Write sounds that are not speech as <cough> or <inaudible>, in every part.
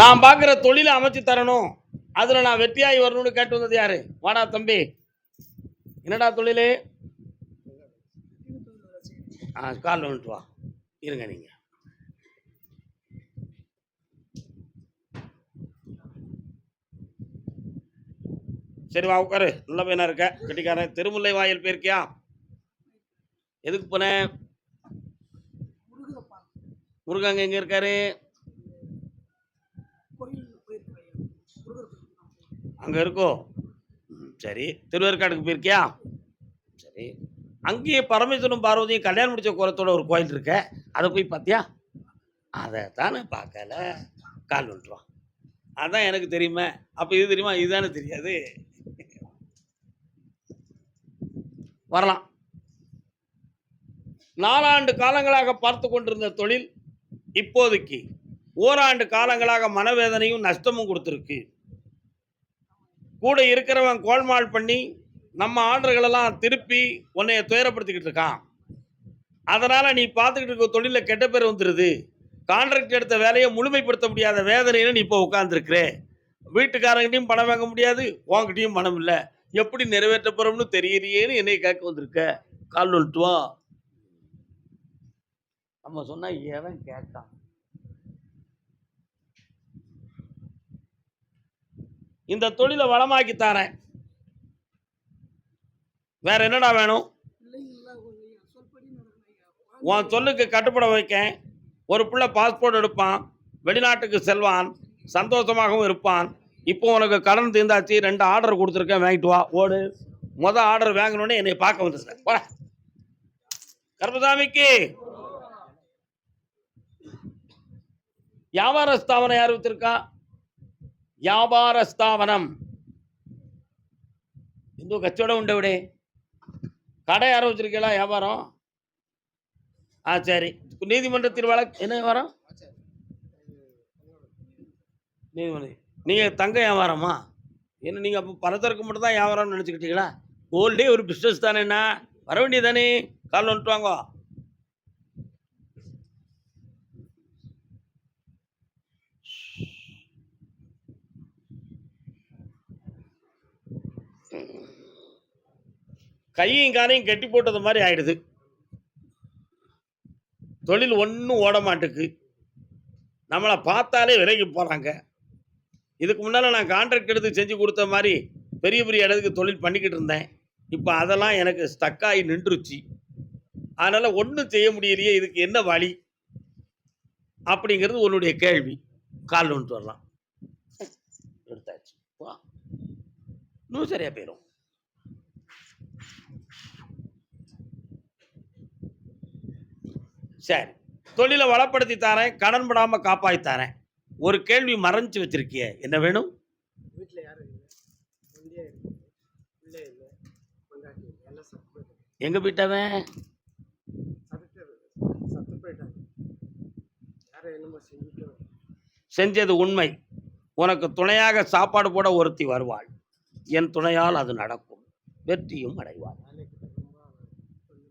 நான் பார்க்குற தொழிலை அமைச்சு தரணும். அதில் நான் வெற்றியாகி வரணும்னு கேட்டு வந்தது யாரு? வாடா தம்பி. என்னடா தொழில்? ஆ காலில் வந்துட்டு வா. இருங்க நீங்கள் சரி வா உட்காரு. நல்ல பையனா இருக்க. கட்டிக்காரன். திருமுல்லை வாயில் போயிருக்கியா? எதுக்கு போனேன் முருகங்க எங்க இருக்காரு? அங்க இருக்கோ? சரி. திருவேற்காடுக்கு போயிருக்கியா? சரி. அங்கேயே பரமேஸ்வரன் பார்வதியும் கல்யாணம் முடிச்ச குலத்தோட ஒரு கோயில் இருக்க. அதை போய் பார்த்தியா? அதை தானே பார்க்கல. கால் விட்டுருவான். அதான் எனக்கு தெரியுமே. அப்போ இது தெரியுமா? இதுதானே தெரியாது. வரலாம். நாலாண்டு காலங்களாக பார்த்து கொண்டிருந்த தொழில் இப்போதைக்கு ஓராண்டு காலங்களாக மனவேதனையும் நஷ்டமும் கொடுத்துருக்கு. கூட இருக்கிறவன் கோல்மால் பண்ணி நம்ம ஆர்டர்களெல்லாம் திருப்பி உன்னைய துயரப்படுத்திக்கிட்டு இருக்கான். அதனால் நீ பார்த்துக்கிட்டு இருக்க தொழிலில் கெட்ட பேர் வந்துடுது கான்ட்ராக்ட் எடுத்த வேலையை முழுமைப்படுத்த முடியாத வேதனையில நீ இப்போ உட்காந்துருக்குற வீட்டுக்காரங்கிட்டையும் பணம் வாங்க முடியாது உன்கிட்டயும் பணம் இல்லை. எப்படி நிறைவேற்ற போறோம்னு தெரியலையேன்னு என்னை கேட்க வந்திருக்க. கால் வந்துட்டு நம்ம சொன்னா எவன் கேட்டான்? இந்த தொழிலை வளமாக்கி தரேன். வேற என்னடா வேணும்? உன் சொல்லுக்கு கட்டுப்பட வைக்கேன். ஒரு பிள்ளை பாஸ்போர்ட் எடுப்பான். வெளிநாட்டுக்கு செல்வான். சந்தோஷமாகவும் இருப்பான். இப்போ உனக்கு கடன் தீர்ந்தாச்சு ரெண்டு ஆர்டர் கொடுத்துருக்கேன் வாங்கிட்டு வா ஓடு. மொதல் ஆர்டர் வாங்கணும்னு என்னை பார்க்க வந்துருக்கேன் போட. கர்மசாமிக்கு வியாபார ஸ்தாபனம் யார் வச்சிருக்கான் வியாபார ஸ்தாபனம். எந்த கச்சோடம் உண்டு விடே. கடை யாரும் வச்சிருக்கீங்களா? வியாபாரம்? ஆ சரி. நீதிமன்றத்தில் வழக்கு என்ன வியாபாரம்? நீதிமன்றம் நீங்கள் தங்க வியாபாரமா? என்ன நீங்கள் அப்போ பணத்திற்கு மட்டும் தான் வியாபாரம்னு நினச்சிக்கிட்டீங்களா? கோல்டே ஒரு பிஸ்னஸ் தானேண்ணா வர வேண்டியதானே கால் வந்துட்டு வாங்க. கையும் காலையும் கட்டி போட்டது மாதிரி ஆயிடுது. தொழில் ஒன்றும் ஓட மாட்டுக்கு. நம்மளை பார்த்தாலே விலைக்கு போகிறாங்க இதுக்கு முன்னால் நான் கான்ட்ராக்ட் எடுத்து செஞ்சு கொடுத்த மாதிரி பெரிய பெரிய இடத்துக்கு தொழில் பண்ணிக்கிட்டு இருந்தேன். இப்போ அதெல்லாம் எனக்கு ஸ்டக்காகி நின்றுச்சு. அதனால் ஒன்றும் செய்ய முடியலையே இதுக்கு என்ன வழி? அப்படிங்கிறது உன்னுடைய கேள்வி. கால் வந்துட்டு வரலாம். எடுத்தாச்சு. வா இன்னும் சரியாக போயிடும் சரி. தொழிலை வளப்படுத்தி தரேன் கடன் படாமல் காப்பாற்றி தரேன். ஒரு கேள்வி மறைஞ்சு வச்சிருக்கிய என்ன வேணும்? எங்கே போயிட்டவன் செஞ்சது உண்மை. உனக்கு துணையாக சாப்பாடு போட ஒருத்தி வருவாள். என் துணையால் அது நடக்கும். வெற்றியும் அடைவாள். ரொம்ப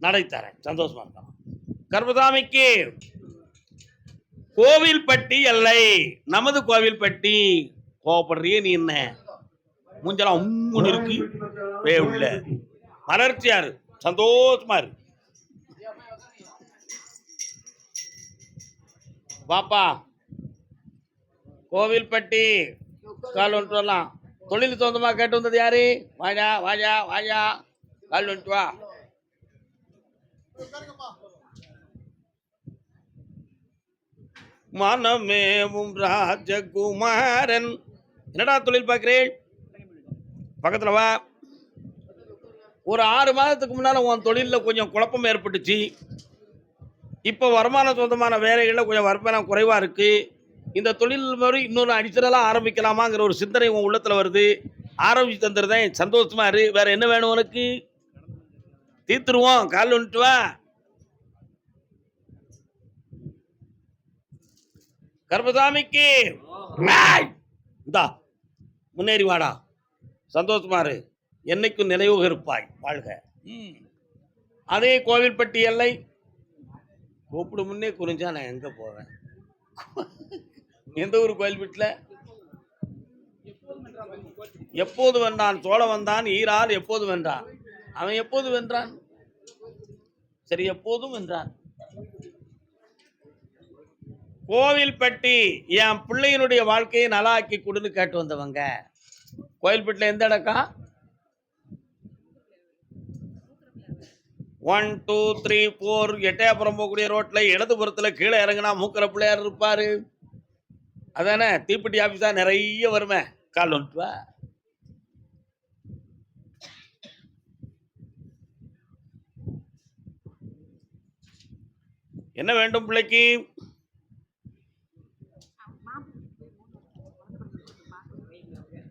நடைத்தரேன் சந்தோஷமா இருக்கலாம். கர்பதாமிக்கு கோவில்பட்டி எல்லை. நமது கோவில்பட்டி. கோவப்படுறியே நீ என்ன? மூஞ்சலாம் உம்முன்னு இருக்கு. வே உள்ள. மலர்ச்சியாரு சந்தோஷமா இரு. பாப்பா கோவில்பட்டி. கால் வந்துட்டு வரலாம். தொழில் சொந்தமா கேட்டு வந்தது யாரு? வாஜா வாஜா வாஜா கால் வந்துட்டு வா. மனமேவும் ராஜகுமாரன். என்னடா தொழில் பார்க்கிறேன்? பக்கத்தில் வா. ஒரு ஆறு மாதத்துக்கு முன்னால் உன் தொழிலில் கொஞ்சம் குழப்பம் ஏற்பட்டுச்சு. இப்போ வருமான சொந்தமான வேலைகளில் கொஞ்சம் வருமானம் குறைவாக இருக்குது இந்த தொழில் மாதிரி இன்னொரு அடிஷனலாக ஆரம்பிக்கலாமாங்கிற ஒரு சிந்தனை உன் உள்ளத்தில் வருது. ஆரம்பிச்சு தந்துருந்தேன் சந்தோஷமா இரு. வேற என்ன வேணும் உனக்கு? தீர்த்துருவோம். கால் வந்துட்டு வா. கர்மசாமிக்கு. ஏய்! இந்தா முன்னேறி வாடா. சந்தோஷமா இரு என்னைக்கும் நினைவுக இருப்பாய் வாழ்க. அதே கோவில்பட்டி எல்லை. கூப்பிடு முன்னே குறிஞ்சா நான் எங்க போவேன்? எந்த ஊர் கோயில் வீட்டில் எப்போது வென்றான்? சோழ வந்தான் ஈரால் எப்போது வென்றான்? அவன் எப்போது வென்றான்? சரி எப்போதும் வென்றான். கோவில்பட்டி என் பிள்ளையினுடைய வாழ்க்கையை நலாக்கி கொடுன்னு கேட்டு வந்தவங்க. கோயில்பட்டில் எந்த இடக்கா? One two three four Ettayapuram போகக்கூடிய ரோட்டில் இடதுபுறத்தில் கீழே இறங்குனா மூக்கிற பிள்ளையார் இருப்பார். அதானே? தீப்பெட்டி ஆஃபீஸாக நிறைய வருமே. கால் வந்துட்டு வா. என்ன வேண்டும் பிள்ளைக்கு?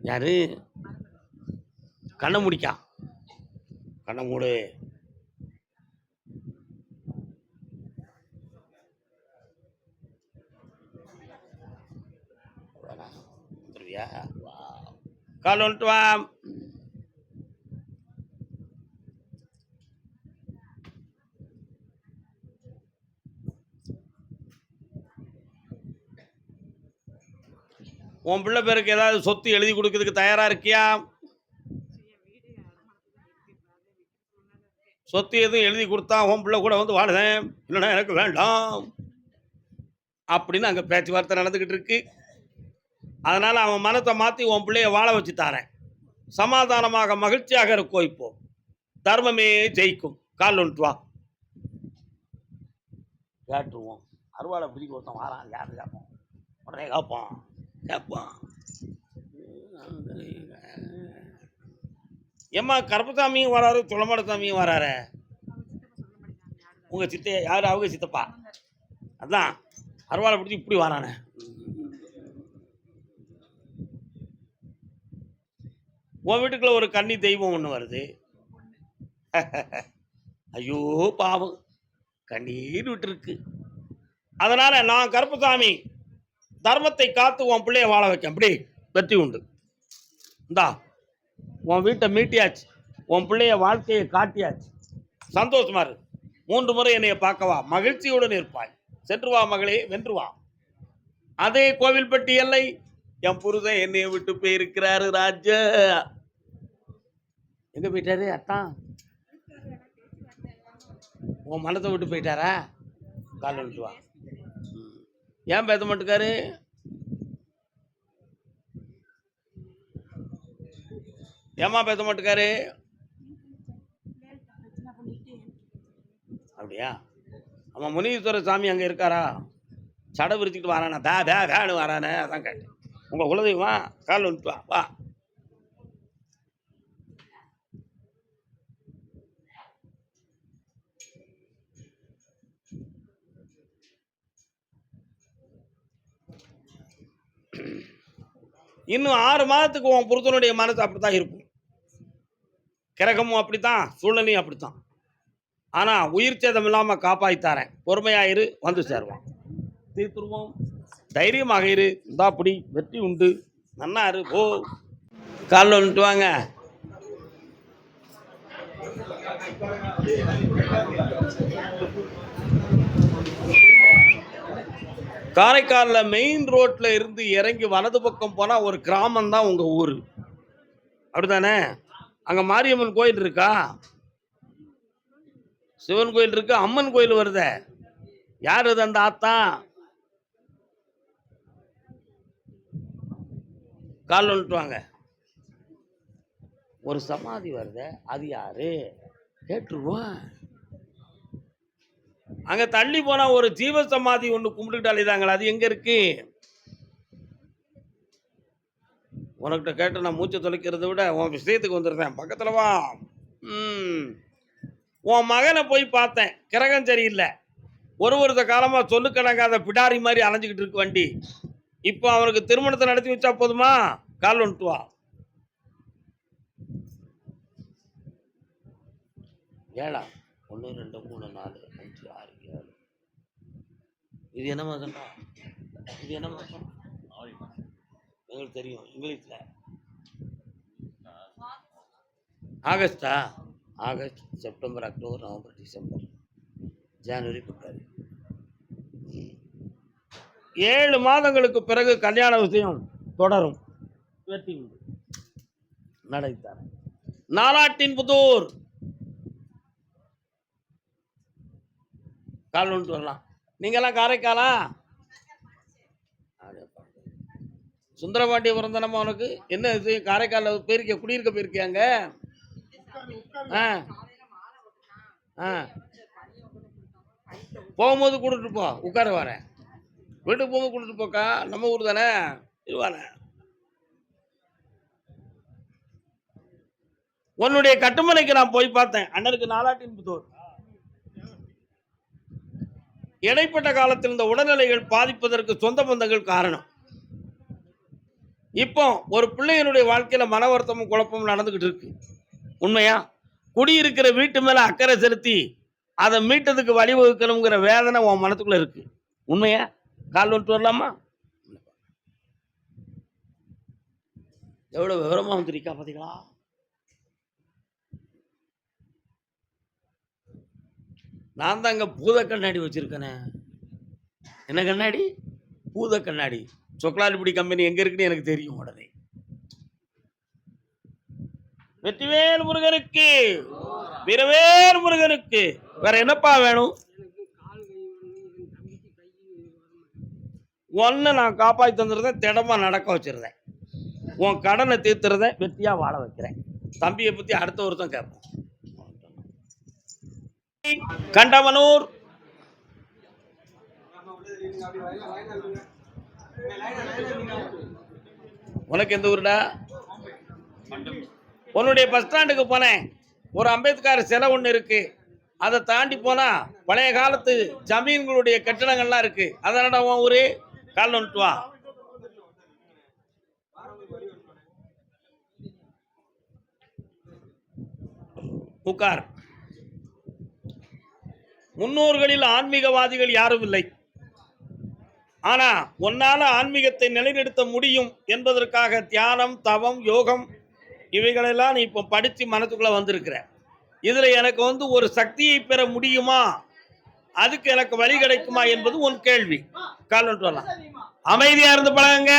யாரு? கண்ணை முடிக்கா. கண்ணை மூடு. வா. கால் வந்துட்டு வா. உன் பிள்ளை பேருக்கு ஏதாவது சொத்து எழுதி கொடுக்கறதுக்கு தயாரா இருக்கியா? சொத்து எதுவும் எழுதி கொடுத்தா உன் பிள்ளை கூட வந்து வாழுதேன். இல்லைன்னா எனக்கு வேண்டாம். அப்படின்னு அங்கே பேச்சுவார்த்தை நடந்துக்கிட்டு இருக்கு. அதனால் அவன் மனத்தை மாற்றி உன் பிள்ளைய வாழ வச்சு தாரேன். சமாதானமாக மகிழ்ச்சியாக இருக்கோ இப்போ தர்மமே ஜெயிக்கும். கால் ஒன்று வா. கேட்டுருவோம். அருவாளை பிடிக்க ஒருத்தன் வாரான். யார் கேட்போம் உடனே கேட்போம் கேட்பான் ஏம்மா கருப்பசாமியும் வராரு துளமடசாமியும் வராரு? உங்கள் சித்த யார்? அவங்க சித்தப்பா? அதான். அருவாளை பிடிச்சி இப்படி வரானே. உன் வீட்டுக்குள்ள ஒரு கன்னி தெய்வம் ஒன்று வருது. <laughs> ஐயோ பாவம். கண்ணீர் விட்டுருக்கு. அதனால நான் கருப்பசாமி தர்மத்தை காத்து உன் பிள்ளைய வாழ வைக்க அப்படி வெற்றி உண்டு. இந்தா உன் வீட்டை மீட்டியாச்சு. உன் பிள்ளைய வாழ்க்கையை காட்டியாச்சு. சந்தோஷமா இரு. மூன்று முறை என்னைய பார்க்கவா. மகிழ்ச்சியுடன் இருப்பாய். சென்று வா மகளே வென்று வா. அதே கோவில்பட்டி எல்லை. என் புருஷன் என்னைய விட்டு போயிருக்கிறாரு ராஜா. எங்க போயிட்டாரு அத்தான் உன் மனத்தை விட்டு போயிட்டாரா? கால் வா ஏன் பேச மாட்டேக்காரு? ஏமா பேச மாட்டேக்காரு? அப்படியா? அவன் முனீஸ்வர சாமி அங்கே இருக்காரா? சடை விரிச்சுக்கிட்டு வரானா. தே தே தேன்னு வரானே அதான் கேட்டேன். உங்கள் குலதெய்வம்? கால் வந்துட்டு வா வா. இன்னும் ஆறு மாதத்துக்கு உன் புருத்தனுடைய மனசு அப்படித்தான் இருக்கும். கிரகமும் அப்படித்தான் சூழ்நிலையும் அப்படித்தான். ஆனால் உயிர் சேதம் இல்லாமல் காப்பாற்றித்தாரேன் பொறுமையாயிரு வந்து சேருவான். தீர்த்துருவோம். தைரியமாக இரு. இந்தா அப்படி வெற்றி உண்டு. நன்னா இரு போ. காலில் வந்துட்டு வாங்க. காரைக்காலில் மெயின் ரோட்ல இருந்து இறங்கி வலது பக்கம் போனால் ஒரு கிராமம் தான் உங்கள் ஊர். அப்படிதானே அங்கே மாரியம்மன் கோயில் இருக்கா? சிவன் கோயில் இருக்கு அம்மன் கோயில் வருதே. யார் இது அந்த ஆத்தா? கால் வந்துட்டுவாங்க ஒரு சமாதி வருதே அது யாரு? கேட்டுருவோம். அங்க தள்ளி போனா ஒரு ஜீவ சமாதி ஒன்று கும்பிட்டுக்கிட்டு அழிதாங்களா அது எங்க இருக்கு? உனக்கிட்ட கேட்டு நான் மூச்சை தொலைக்கிறத விட உன் விஷயத்துக்கு வந்துருந்தேன் பக்கத்துல வா. உன் மகனை போய் பார்த்தேன் கிரகம் சரியில்லை. ஒரு வருஷ காலமாக கிடங்காத பிடாரி மாதிரி அலைஞ்சிக்கிட்டு இருக்கு வண்டி. இப்போ அவனுக்கு திருமணத்தை நடத்தி வச்சா போதுமா? கால் வந்துட்டு வா. ஏழா ஒன்று ரெண்டு மூணு நாலு அஞ்சு ஆறு ஏழு இது என்ன மாதம்டா இது என்ன மாதம் எங்களுக்கு தெரியும் இங்கிலீஷில். Agusta? August September October November December. ஜனவரி பிப்ரவரி. ஏழு மாதங்களுக்கு பிறகு கல்யாண விஷயம் தொடரும். வெற்றி உண்டு நடைத்தார் நாலாட்டின் புதூர். கால் ஒன்று வரலாம். நீங்களாம் காரைக்காலா? சுந்தரபாண்டிய பிறந்தனமா தானம்மா உனக்கு? என்ன இது? காரைக்காலில் போயிருக்க குடியிருக்க போயிருக்கியாங்க ஆ. ஆ. போகும்போது கொடுத்துட்டு போ. உட்கார வரேன் வீட்டுக்கு போகும்போது கொடுத்துட்டு போக்கா. நம்ம ஊர் தானே? இது வரேன் உன்னுடைய கட்டுமனைக்கு நான் போய் பார்த்தேன். அண்ணனுக்கு நாலாட்டின் புத்தூர் இடைப்பட்ட காலத்தில் இந்த உடல்நிலைகள் பாதிப்பதற்கு சொந்த பந்தங்கள் காரணம். இப்போ ஒரு பிள்ளையினுடைய வாழ்க்கையில் மன வருத்தமும் குழப்பமும் நடந்துக்கிட்டு இருக்கு. உண்மையா? குடியிருக்கிற வீட்டு மேலே அக்கறை செலுத்தி அதை மீட்டதுக்கு வழிவகுக்கணுங்கிற வேதனை உன் மனத்துக்குள்ள இருக்கு. உண்மையா? கால் வந்துட்டு வரலாமா? எவ்வளோ விவரமாக வந்துருக்கா பார்த்தீங்களா நான் தான் அங்க பூத கண்ணாடி வச்சுருக்கேனே. என்ன கண்ணாடி? பூத கண்ணாடி. சொக்கலாலிப்படி கம்பெனி எங்கே இருக்குன்னு எனக்கு தெரியும் உடனே. வெற்றிவேல் முருகனுக்கு வீரவேல் முருகனுக்கு. வேற என்னப்பா வேணும்? ஒன்று நான் காப்பாற்றி தந்துருந்தேன் திடமா நடக்க வச்சிருந்தேன் உன் கடனை தீர்த்துறத வெற்றியா வாழ வைக்கிறேன். தம்பியை பத்தி அடுத்த ஒருத்தன் கேட்போம் கண்டவனூர். உனக்கு எந்த ஊருடா? உன்னுடைய பஸ் ஸ்டாண்டுக்கு போனேன். ஒரு அம்பேத்கர் சிலை ஒன்று இருக்கு. அதை தாண்டி போனா பழைய காலத்து ஜமீன்களுடைய கட்டிடங்கள்லாம் இருக்கு. அதனடா உன் ஊரு? கால் வந்துட்டு வா. உட்கார். முன்னோர்களில் ஆன்மீகவாதிகள் யாரும் இல்லை. ஆனா உன்னால ஆன்மீகத்தை நிலைநிறுத்த முடியும் என்பதற்காக தியானம் தவம் யோகம் இவைகளெல்லாம் நீ இப்போ படித்து மனத்துக்குள்ள வந்திருக்கிற. இதுல எனக்கு வந்து ஒரு சக்தியை பெற முடியுமா? அதுக்கு எனக்கு வழி கிடைக்குமா என்பது உன் கேள்வி. கால் வந்துட்டு வரலாம். அமைதியா இருந்து பழகுங்க.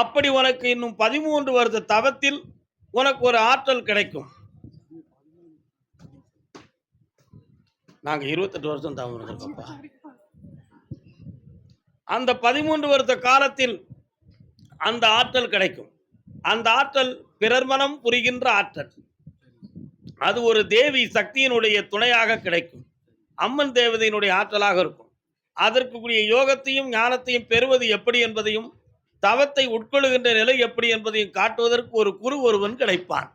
அப்படி உனக்கு இன்னும் பதிமூன்று வருட தவத்தில் உனக்கு ஒரு ஆற்றல் கிடைக்கும். நாங்க இருபத்தெட்டு வருஷம் தவம் இருந்திருக்கோம்ப்பா. அந்த பதிமூன்று வருட காலத்தில் அந்த ஆற்றல் கிடைக்கும். அந்த ஆற்றல் பிறர் மனம் புரிகின்ற ஆற்றல். அது ஒரு தேவி சக்தியினுடைய துணையாக கிடைக்கும். அம்மன் தேவதையினுடைய ஆற்றலாக இருக்கும். அதற்குரிய யோகத்தையும் ஞானத்தையும் பெறுவது எப்படி என்பதையும் தவத்தை உட்கொள்ளுகின்ற நிலை எப்படி என்பதையும் காட்டுவதற்கு ஒரு குரு ஒருவன் கிடைப்பான்.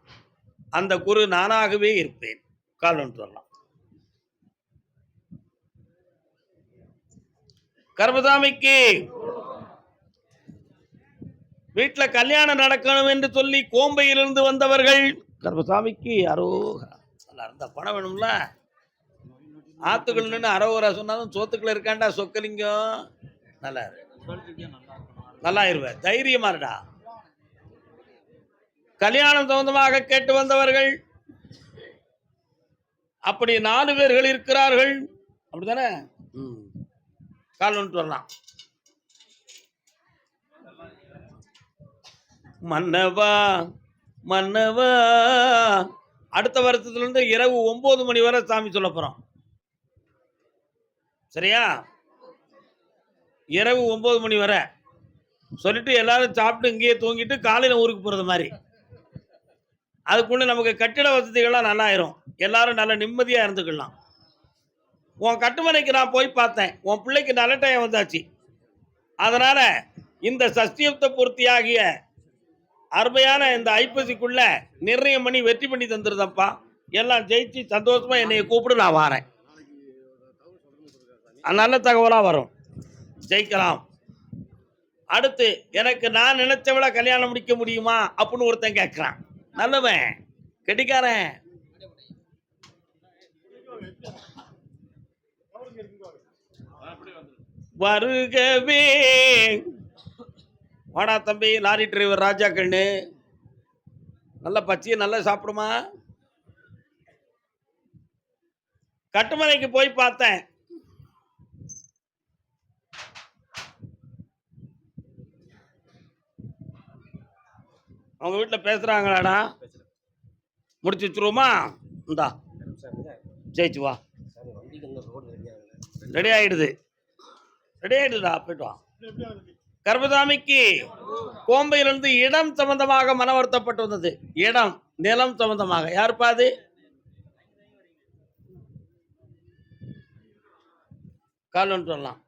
அந்த குரு நானாகவே இருப்பேன். கால் ஒன்று வரலாம் கர்மசாமிக்கு கல்யாணம் நடக்கணும் என்று சொல்லி கோம்பையிலிருந்து வந்தவர்கள் கர்மசாமிக்கு அரோகரா. நல்லா இருந்தா பணம் வேணும்ல? ஆத்துக்கள் நின்று அரோகரா சொன்னாலும் சோத்துக்கள் இருக்காண்டா சொக்கலிங்கம்? நல்லா இருக்கு. நல்லா இருவ தைரியமா இருடா. கல்யாணம் சம்பந்தமாக கேட்டு வந்தவர்கள் அப்படி நாலு பேர்கள் இருக்கிறார்கள். அப்படிதானே. கால் வந்துட்டு வரலாம். மன்னவா மன்னவா. அடுத்த வருஷத்துல இருந்து இரவு ஒன்பது மணி வரை சாமி சொல்ல போறோம். சரியா? இரவு ஒன்பது மணி வரை. சொல்லிட்டு எல்லாரும் சாப்பிட்டு இங்கேயே தூங்கிட்டு காலையில் ஊருக்கு போகிறது மாதிரி. அதுக்குள்ள நமக்கு கட்டிட வசதிகள்லாம் நல்லா ஆயிரும் எல்லாரும் நல்ல நிம்மதியாக இருந்துக்கலாம். உன் கட்டுமனைக்கு நான் போய் பார்த்தேன். உன் பிள்ளைக்கு நல்ல டைம் வந்தாச்சு. அதனால இந்த சஷ்டியப்த பூர்த்தியாகிய அருமையான இந்த ஐப்பசிக்குள்ள நிர்ணயம் பண்ணி வெற்றி பண்ணி தந்துருதப்பா. எல்லாம் ஜெயிச்சு சந்தோஷமா என்னைய கூப்பிடு நான் வாரேன். நல்ல தகவலாக வரும். ஜெயிக்கலாம். அடுத்து எனக்கு நான் நினைச்சவள கல்யாணம் முடிக்க முடியுமா? அப்படின்னு ஒருத்தன் கேட்கிறான் நல்லவன். கெட்டிக்காரன். வருகவே. வாடா தம்பி லாரி டிரைவர் ராஜா கண்ணு. நல்ல பச்சையை நல்லா சாப்பிடுமா? கட்டுமலைக்கு போய் பார்த்தேன். அவங்க வீட்டில் பேசுகிறாங்களாடா முடிச்சு வச்சுருவோமா? இந்தா. ஜெயிச்சு வா. ரெடி ஆயிடுது. ரெடி ஆயிடுதா போயிட்டு வா. கர்பதாமிக்கு கோம்பையிலிருந்து இடம் சம்பந்தமாக மன வருத்தப்பட்டு வந்தது. இடம் நிலம் சம்பந்தமாக. யாருப்பா அது? கால் சொல்லலாம்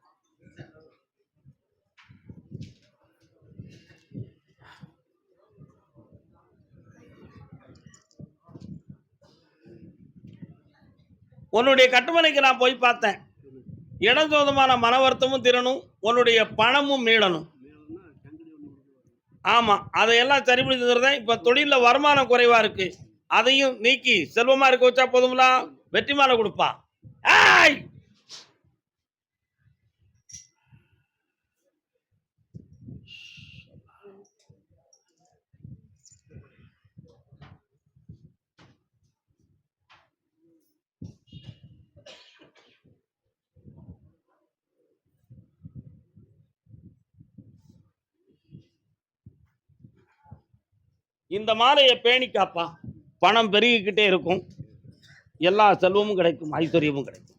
உன்னுடைய கட்டுமனைக்கு நான் போய் பார்த்தேன். இடம் சொந்தமான மன வருத்தமும் திறனும் உன்னுடைய பணமும் மீளணும். ஆமாம் அதையெல்லாம் சரி பண்ணி இப்போ தொழிலில் வருமானம் குறைவாக இருக்குது அதையும் நீக்கி செல்வமாக இருக்க வச்சா போதுங்களா வெற்றி மாலை கொடுப்பா. ஆய்! இந்த மாலையை பேணி காப்பா பணம் பெருகிக்கிட்டே இருக்கும். எல்லா செல்வமும் கிடைக்கும் ஐஸ்வர்யமும் கிடைக்கும்.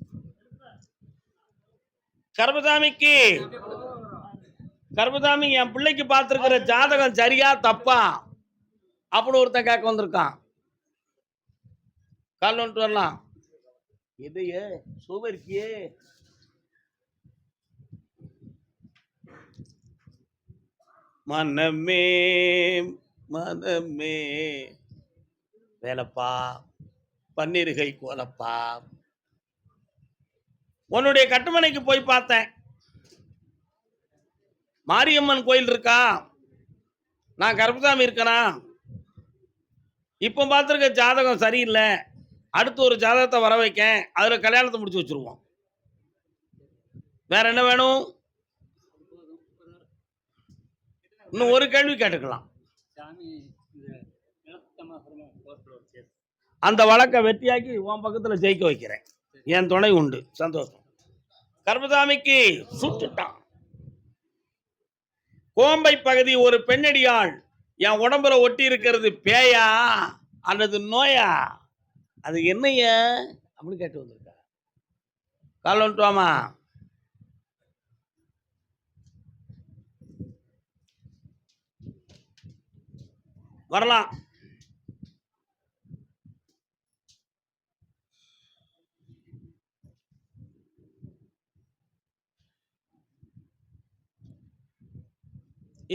கர்மசாமிக்கு கர்மசாமி என் பிள்ளைக்கு பார்த்துருக்கிற ஜாதகம் சரியா தப்பா? அப்படின்னு ஒருத்தன் கேட்க வந்திருக்கான். கால் வந்துட்டு வரலாம். எதையே? சூபரிக்கியே மனமே மனமே. வேலப்பா பன்னிருகை கோலப்பா. உன்னுடைய கட்டுமனைக்கு போய் பார்த்தேன். மாரியம்மன் கோயில் இருக்கா? நான் கருப்பசாமி இருக்கனா? இப்போ பார்த்துருக்க ஜாதகம் சரியில்லை. அடுத்து ஒரு ஜாதகத்தை வர வைக்கேன். அதில் கல்யாணத்தை முடிச்சு வச்சிருவோம். வேற என்ன வேணும்? இன்னும் ஒரு கேள்வி கேட்டுக்கலாம். அந்த வழக்கை வெற்றியாக்கி உன் பக்கத்தில் ஜெயிக்க வைக்கிறேன். என் துணை உண்டு. சந்தோஷம். கர்மசாமிக்கு சுட்டுட்டான். கோம்பை பகுதி ஒரு பெண்ணடியாள். என் உடம்புல ஒட்டி இருக்கிறது பேயா அல்லது நோயா? அது என்னைய அப்படின்னு கேட்டு வந்திருக்கா. கால் வந்துட்டு வரலாம்.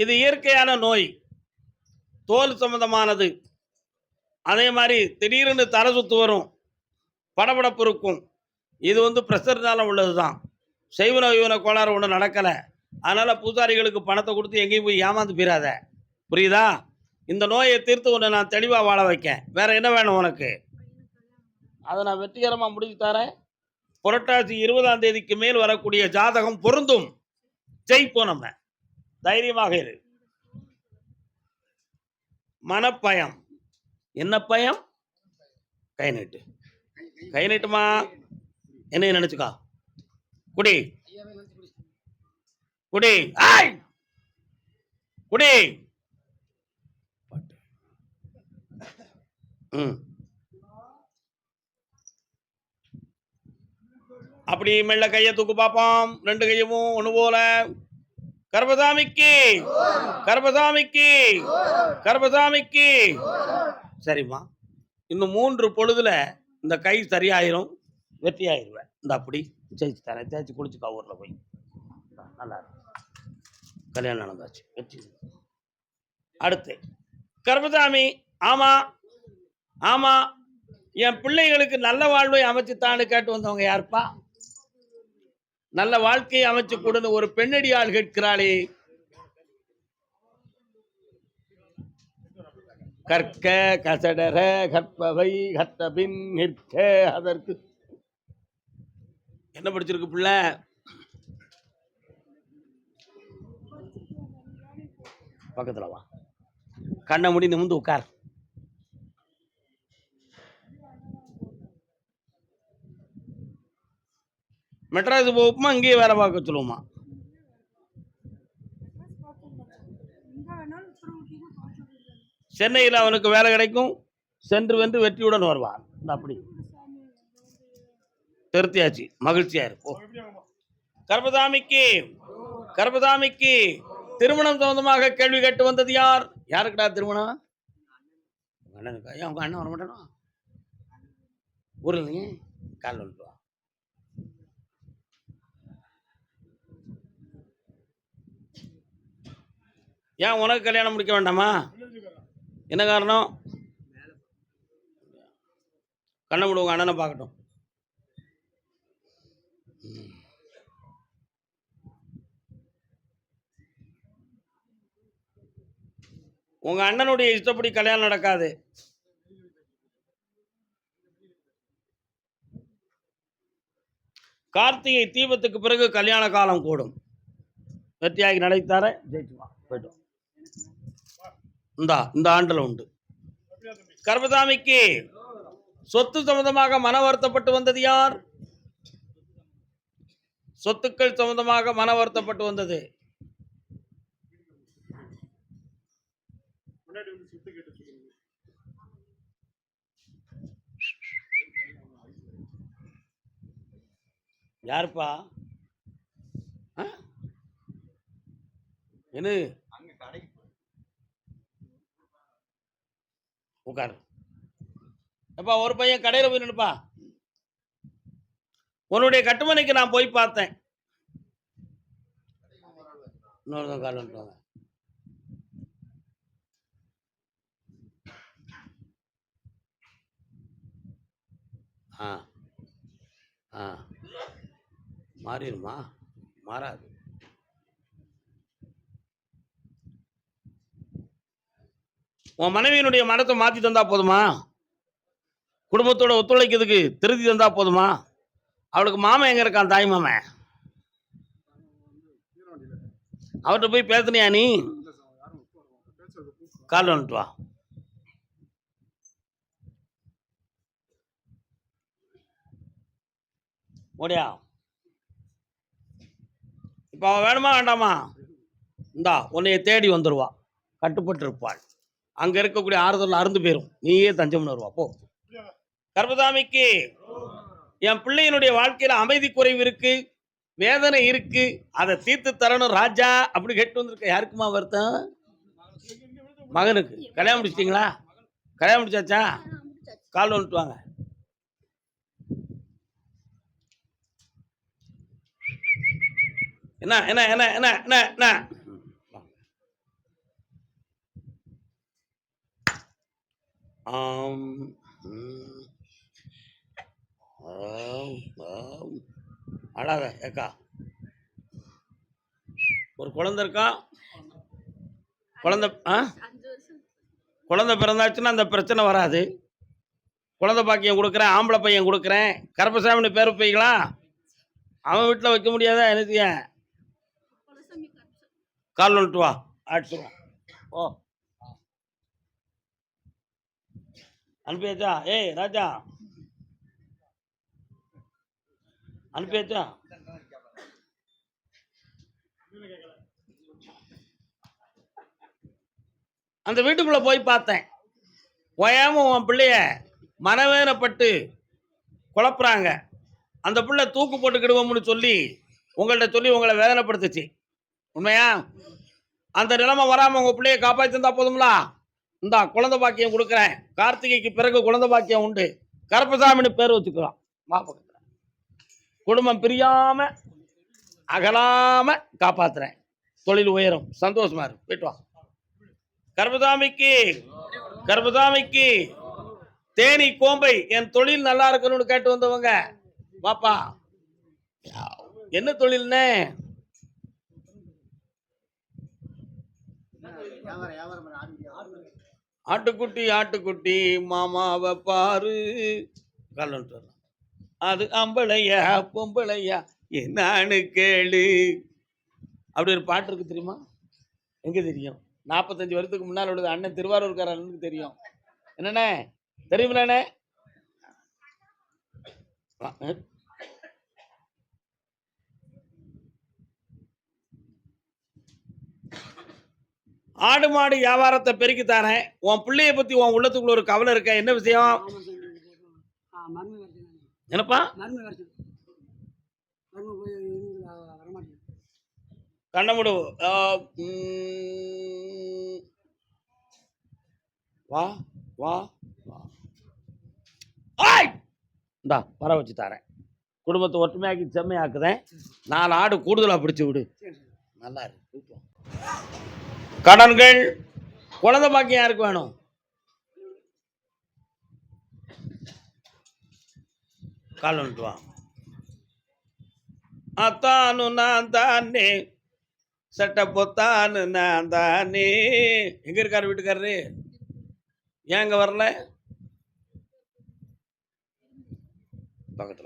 இது இயற்கையான நோய். தோல் சம்பந்தமானது. அதே மாதிரி திடீர்னு தர சுத்து வரும். படபடப்பு இருக்கும். இது வந்து ப்ரெஷர்னால உள்ளது தான் செய்வன இவன கோளாறு ஒன்றும் நடக்கலை. அதனால் பூசாரிகளுக்கு பணத்தை கொடுத்து எங்கேயும் போய் ஏமாந்து போயிடாத புரியுதா? இந்த நோயை தீர்த்து உன்னை நான் தெளிவாக வாழ வைக்கேன். வேற என்ன வேணும் உனக்கு? அதை நான் வெற்றிகரமாக முடிச்சு தரேன். புரட்டாசி இருபதாம் தேதிக்கு மேல் வரக்கூடிய ஜாதகம் பொருந்தும். ஜெயிப்போம் நம்ம. தைரியமாக இரு. மனப்பயம். என்ன பயம்? கை நீட்டு. கை நீட்டுமா? என்ன நினைச்சுக்கா. குடி. குடி. ஆய்! குடி. அப்படி மெல்ல கையை தூக்கு பார்ப்போம். ரெண்டு கையவும் ஒன்று போல. கர்பசாமிக்கு கர்பசாமிக்கு கர்பசாமிக்கு சரிம்மா. இன்னும் மூன்று பொழுதுல இந்த கை சரியாயிரும். வெற்றி ஆயிடுவேன் இந்த அப்படி. ஜெயிச்சு தரேன். தேய்ச்சி குளிச்சுக்கா ஊரில் போய். நல்லா இருக்கும் கல்யாணம் நடந்தாச்சு. வெற்றி. அடுத்து. கர்பசாமி ஆமா. ஆமா என் பிள்ளைகளுக்கு நல்ல வாழ்வை அமைச்சுத்தான்னு கேட்டு வந்தவங்க யாருப்பா? நல்ல வாழ்க்கையை அமைச்சு கொடுன்னு ஒரு பெண்ணடியாள் கேட்கிறாளே. கற்க கசடர கற்பவை கற்றபின் நிற்க அதற்கு. என்ன படிச்சிருக்கு பிள்ள? பக்கத்துல வா. கண்ணை முடிந்து நிமிந்து உட்கார். மெட்ராஸ் போகுமா இங்கேயே வேலை பார்க்க சொல்லுவோமா. சென்னையில் அவனுக்கு வேலை கிடைக்கும். சென்று வென்று வெற்றியுடன் வருவான். அப்படி. திருத்தியாச்சு மகிழ்ச்சியா இருக்கும் கர்பதாமிக்கு கர்பதாமிக்கு திருமணம் சம்பந்தமாக கேள்வி கேட்டு வந்தது யார்? யாருக்குடா திருமணம்? உங்க அண்ணனுக்கா? அண்ணன் வர மாட்டானா ஊரில் கால் வந்துட்டு வா ஏன் உனக்கு கல்யாணம் முடிக்க வேண்டாமா? என்ன காரணம்? கண்ணை மூடு அண்ணனை பார்க்கட்டும். உங்க அண்ணனுடைய இஷ்டப்படி கல்யாணம் நடக்காது. கார்த்திகை தீபத்துக்கு பிறகு கல்யாண காலம் கூடும். வெற்றியாகி நடைத்தார ஜெயிச்சுவான் போயிட்டோம் இந்தா இந்த ஆண்டில் உண்டு. கர்மசாமிக்கு சொத்து சம்பந்தமாக மன வருத்தப்பட்டு வந்தது யார்? சொத்துக்கள் சம்பந்தமாக மன வருத்தப்பட்டு வந்தது. யாருப்பா? ஆ? என்ன உட்காரு. எப்பா ஒரு பையன் கடையில் போய் நின்னுப்பா. உன்னுடைய கட்டுமனைக்கு நான் போய் பார்த்தேன். இன்னொரு கால் வந்துட்டாங்க ஆ ஆ. மாறிடுமா? மாறாது. உன் மனைவியினுடைய மனத்தை மாற்றி தந்தா போதுமா? குடும்பத்தோட ஒத்துழைக்கிறதுக்கு திருத்தி தந்தா போதுமா? அவளுக்கு மாமன் எங்க இருக்கான் தாய் மாமன் அவர்கிட்ட போய் பேசுனியா நீ? கால் வந்துட்டு வா. ஓடியா? இப்போ அவன் வேணுமா வேண்டாமா? இந்தா உன்னைய தேடி வந்துடுவா கட்டுப்பட்டு இருப்பாள் அங்கே இருக்கக்கூடிய ஆறுதல் அருந்து போயிரும். நீயே தஞ்சம்னு வருவா போ. கர்பதாமிக்கு என் பிள்ளையினுடைய வாழ்க்கையில அமைதி குறைவு இருக்கு வேதனை இருக்கு அதை தீர்த்து தரணும் ராஜா அப்படி கேட்டு வந்திருக்க. யாருக்குமா வருத்தம்? மகனுக்கு. கல்யாணம் முடிச்சிட்டிங்களா? கல்யாணம் முடிச்சாச்சா? கால் வந்துட்டு வாங்க. என்ன என்ன என்ன என்ன என்ன என்ன? ஆம் ம். ஆம், ஆம். அழாத ஏக்கா. ஒரு குழந்தை இருக்கா? குழந்தை ஆ? குழந்தை பிறந்தாச்சுன்னா அந்த பிரச்சனை வராது. குழந்தை பாக்கியம் கொடுக்குறேன் ஆம்பளை பையன் கொடுக்குறேன். கருப்பசாமின்னு பேர் வைப்பீங்களா? அவன் வீட்டில் வைக்க முடியாதா எனக்கு கால் வந்துட்டு வா அடிச்சுருவான். ஓ அனுப்பியாச்சா ஏய் ராஜா. அனுப்பியாச்சா அந்த வீட்டுக்குள்ள போய் பார்த்தேன். ஓயாம உன் பிள்ளைய மனவேதனைப்பட்டு குழப்புறாங்க. அந்த பிள்ளை தூக்கு போட்டுக்கிடுவோம்னு சொல்லி உங்கள்ட்ட சொல்லி உங்களை வேதனைப்படுத்துச்சு. உண்மையா? அந்த நிலைமை வராம உங்க பிள்ளைய காப்பாற்றி தந்தா போதுங்களா இந்தா குழந்தை பாக்கியம் கொடுக்குறேன். கார்த்திகைக்கு பிறகு குழந்தை பாக்கியம் உண்டு. கருப்பசாமின்னு பேர் வச்சுக்கலாம். வா குடும்பம் பிரியாம அகலாம காப்பாத்துறேன். தொழில் உயரும். சந்தோஷமா இருக்கும் போயிட்டு வா. கர்பதாமிக்கு கர்பசாமிக்கு தேனி கோம்பை என் தொழில் நல்லா இருக்கணும்னு கேட்டு வந்தவங்க பாப்பா என்ன தொழில்னே? வியாபாரம் வியாபாரம் ஆட்டுக்குட்டி ஆட்டுக்குட்டி மாமாவை பாரு. காலன்ட்டு வரலாம் அது அம்பளையா பொம்பளையா என்னான்னு கேளு. அப்படி ஒரு பாட்டு இருக்கு தெரியுமா? எங்க தெரியும்? நாற்பத்தஞ்சு வருஷத்துக்கு முன்னால் உள்ளது அண்ணன் திருவாரூர்கார அண்ணனுக்கு தெரியும். என்னண்ணே? தெரியுமில்லண்ணே? ஆடு மாடு வியாபாரத்தை பெருக்கி உன் பிள்ளைய பத்தி உன் உள்ளத்துக்குள்ள ஒரு கவலை இருக்க? என்ன விஷயம்? என்னப்பா? கண்ணமுடு வா வா வா ஆய்! இந்தா வர வச்சு தரேன். குடும்பத்தை ஒற்றுமையாக்கி செம்மையாக்குதேன் நாலு ஆடு கூடுதலாக பிடிச்சி விடு. நல்லா இருக்கு. கடன்கள் குழந்தை பாக்கியம் யாருக்கு வேணும்? கால் வந்துட்டு வா. அத்தானு நான் தானே சட்டை பொத்தானு நான் தானே. எங்க இருக்காரு வீட்டுக்காரரு? ஏன் இங்க வரல? பக்கத்துல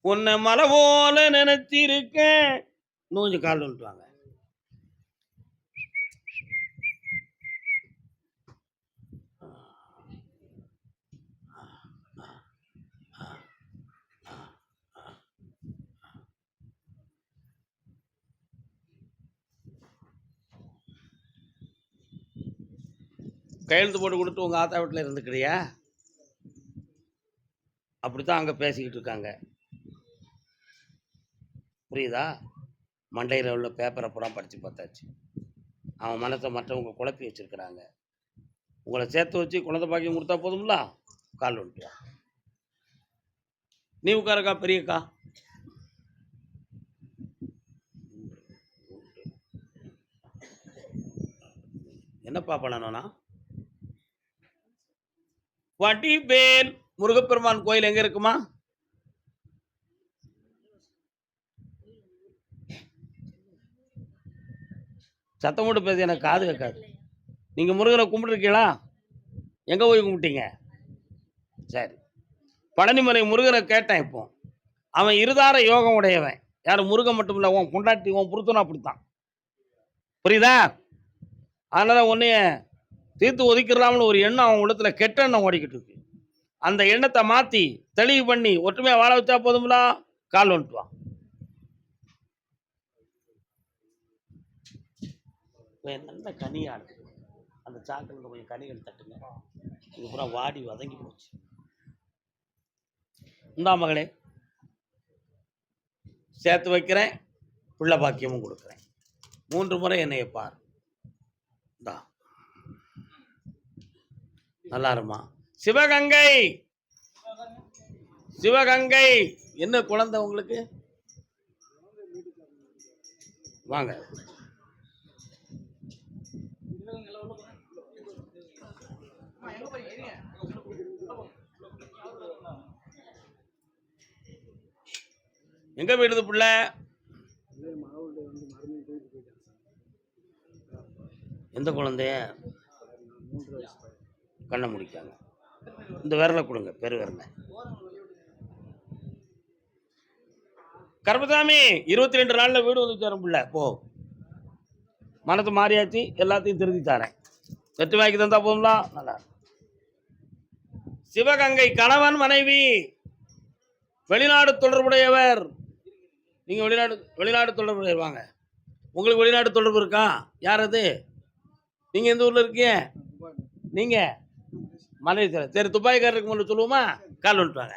உன்னை மலை போல நினைச்சிருக்கேன். நூஞ்சு கால் வந்துட்டு வாங்க. கையெழுத்து போட்டு கொடுத்து உங்கள் ஆத்தா வீட்டில் இருந்துக்கிறியா? அப்படி தான் அங்கே பேசிக்கிட்டு இருக்காங்க. புரியுதா? மண்டையில் உள்ள பேப்பரை பூரா படித்து பார்த்தாச்சு. அவன் மனசை மற்றவங்க குழப்பி வச்சுருக்கிறாங்க. உங்களை சேர்த்து வச்சு குழந்தை பாக்கியம் கொடுத்தா போதும்ல? கால் வந்துட்டு. நீ உட்காருக்கா பெரியக்கா. என்னப்பா பண்ணணும்னா? வடிவேல். முருகப்பெருமான் கோயில் எங்க இருக்குமா? சத்தம் போட்டு பேச எனக்கு காது கேட்காது. நீங்கள் முருகனை கும்பிட்டுருக்கீங்களா? எங்கே போய் கும்பிட்டீங்க? சரி. பழனிமலை முருகனை கேட்டேன் இப்போ. அவன் இருதார யோகம் உடையவன். யார் முருகன் மட்டும் இல்லை உன் பொண்டாட்டி உன் புருத்தனும் அப்படித்தான். புரியுதா? அதனால் ஒன்றைய தீர்த்து ஒதுக்கிடலாம்னு ஒரு எண்ணம் அவன் உள்ளத்துல கெட்ட எண்ணம் ஓடிக்கிட்டு இருக்கு. அந்த எண்ணத்தை மாற்றி தெளிவு பண்ணி ஒற்றுமையாக வாழ வச்சா போதும்ல? கால் வந்துட்டுவான் நல்ல கனியாக இருக்குது அந்த சாக்கில் கொஞ்சம் கனிகள் தட்டுங்க. இது பூரா வாடி வதங்கி போச்சு. இந்தா மகளே. சேர்த்து வைக்கிறேன். பிள்ளை பாக்கியமும் கொடுக்குறேன். மூன்று முறை என்னையை பார். இந்தா. நல்லா இருமா. சிவகங்கை. சிவகங்கை. என்ன குழந்தை உங்களுக்கு? வாங்க. எங்க போயிடுது புள்ள? எந்த குழந்தைய கண்ணை முடிக்காங்க இந்த விரலை கொடுங்க பெரு விரலை. கருப்பசாமி இருபத்தி ரெண்டு நாளில் வீடு வந்து தரும் பிள்ளை போ. மனசு மாறியாச்சு எல்லாத்தையும் திருத்தி தரேன். வெற்றி வாங்கி தந்தா போதுங்களா நல்லா சிவகங்கை கணவன் மனைவி வெளிநாடு தொடர்புடையவர். நீங்கள் வெளிநாடு வெளிநாடு தொடர்புடையவர் வாங்க. உங்களுக்கு வெளிநாடு தொடர்பு இருக்கா? யார் அது? நீங்கள் எந்த ஊரில் இருக்கீங்க? நீங்கள் மலேசியா சரி துபாய்க்காரருக்கு முன்ன சொல்லுவோமா? கால் விட்டுவாங்க